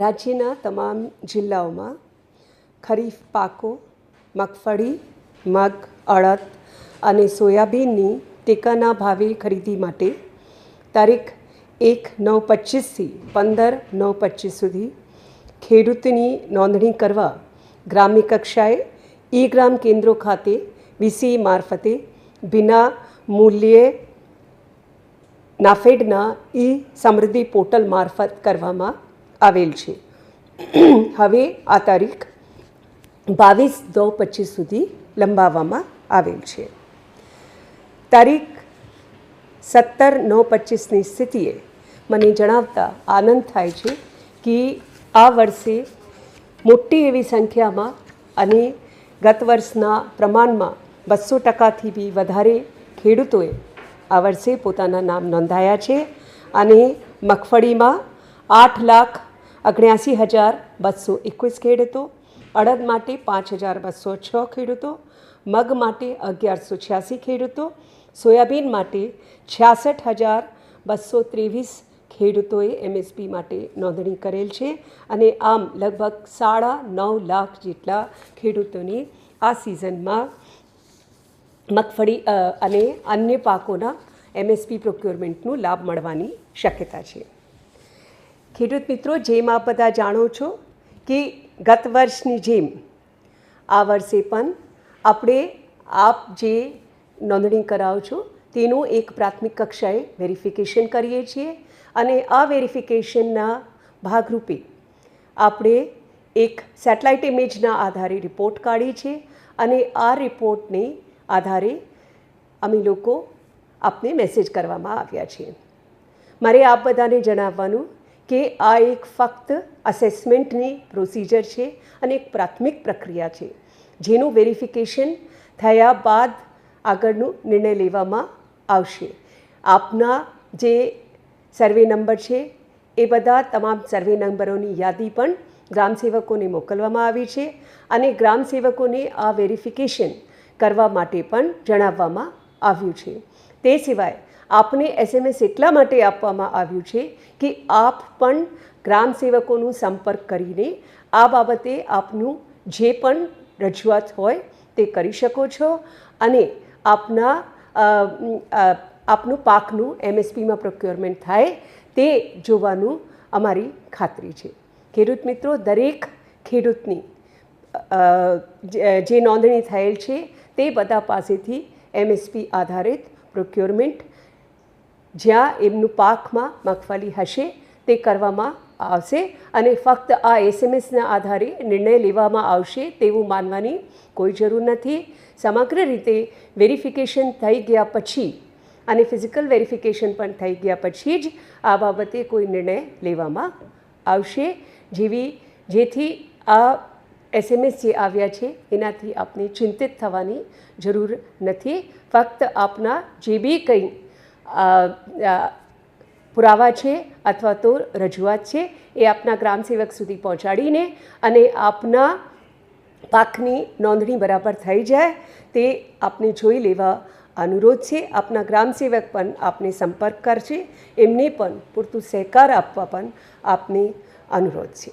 રાજ્યના તમામ જિલ્લાઓમાં ખરીફ પાકો, મગફળી, મગ, અડદ અને સોયાબીનની ટેકાના ભાવે ખરીદી માટે તારીખ એક નવ પચીસથી પંદર નવ પચીસ સુધી ખેડૂતની નોંધણી કરવા ગ્રામ્ય કક્ષાએ ઈ ગ્રામ કેન્દ્રો ખાતે વીસી મારફતે વિના મૂલ્યે નાફેડના ઈ સમૃદ્ધિ પોર્ટલ મારફત કરવામાં આવેલ છે. હવે આ તારીખ બાવીસ દો પચીસ સુધી લંબાવવામાં આવેલ છે. તારીખ સત્તર નવ પચીસની સ્થિતિએ મને જણાવતા આનંદ થાય છે કે આ વર્ષે મોટી એવી સંખ્યામાં અને ગત વર્ષના પ્રમાણમાં બસો ટકાથી બી વધારે ખેડૂતોએ આ વર્ષે પોતાના નામ નોંધાયા છે અને મગફળીમાં આઠ લાખ ઓગણ્યાસી હજાર બસો એકવીસ ખેડૂતો, અડદ માટે પાંચ હજાર બસો છ ખેડૂતો, મગ માટે અગિયારસો છ્યાસી ખેડૂતો, સોયાબીન માટે છ્યાસઠ હજાર બસો ત્રેવીસ ખેડૂતોએ એમએસપી માટે નોંધણી કરેલ છે અને આમ લગભગ સાડા નવ લાખ જેટલા ખેડૂતોની આ સિઝનમાં મગફળી અને અન્ય પાકોના એમએસપી પ્રોક્યોરમેન્ટનું લાભ મળવાની શક્યતા છે. ખેડૂત મિત્રો, જેમ આપ બધા જાણો છો કે ગત વર્ષની જેમ આ વર્ષે પણ આપણે આપ જે નોંધણી કરાવો છો, તેનું એક પ્રાથમિક કક્ષાએ વેરિફિકેશન કરીએ છીએ અને આ વેરિફિકેશનના ભાગરૂપે આપણે એક સેટેલાઇટ ઇમેજના આધારે રિપોર્ટ કાઢી છે અને આ રિપોર્ટને આધારે અમે લોકો આપને મેસેજ કરવામાં આવ્યા છીએ. મારે આપ બધાને જણાવવાનું કે આ એક ફક્ત અસેસમેન્ટની પ્રોસિજર છે અને એક પ્રાથમિક પ્રક્રિયા છે. જેનું વેરિફિકેશન થયા બાદ આગળનું નિર્ણય લેવામાં આવશે. આપના જે સર્વે નંબર છે, એ બધા તમામ સર્વે નંબરોની યાદી પણ ગ્રામસેવકોને મોકલવામાં આવી છે અને ગ્રામસેવકોને આ વેરિફિકેશન કરવા માટે પણ જણાવવામાં આવ્યું છે. તે સિવાય આપને એસએમએસ એટલા માટે આપવામાં આવ્યું છે કે આપ પણ ગ્રામ સેવકોનું સંપર્ક કરીને આ બાબતે આપનું જે પણ રજૂઆત હોય તે કરી શકો છો અને આપના આપનું પાકનું એમએસપીમાં પ્રોક્યોરમેન્ટ થાય તે જોવાનું અમારી ખાતરી છે. ખેડૂત મિત્રો, દરેક ખેડૂતની જે નોંધણી થયેલ છે તે બધા પાસેથી એમએસપી આધારિત પ્રોક્યોરમેન્ટ જ્યાં એમનું પાકમાં મગફળી હશે તે કરવામાં આવશે અને ફક્ત આ એસએમએસના આધારે નિર્ણય લેવામાં આવશે તેવું માનવાની કોઈ જરૂર નથી. સમગ્ર રીતે વેરિફિકેશન થઈ ગયા પછી અને ફિઝિકલ વેરિફિકેશન પણ થઈ ગયા પછી જ આ બાબતે કોઈ નિર્ણય લેવામાં આવશે. જેવી, જેથી આ એસએમએસ જે આવ્યા છે એનાથી આપને ચિંતિત થવાની જરૂર નથી. ફક્ત આપના જે બી કંઈ પુરાવા છે અથવા તો રજૂઆત છે એ આપના ગ્રામસેવક સુધી પહોંચાડીને અને આપના પાકની નોંધણી બરાબર થઈ જાય તે આપને જોઈ લેવા અનુરોધ છે. આપના ગ્રામસેવક પણ આપને સંપર્ક કરશે. એમને પણ પૂરતું સહકાર આપવા પણ આપને અનુરોધ છે.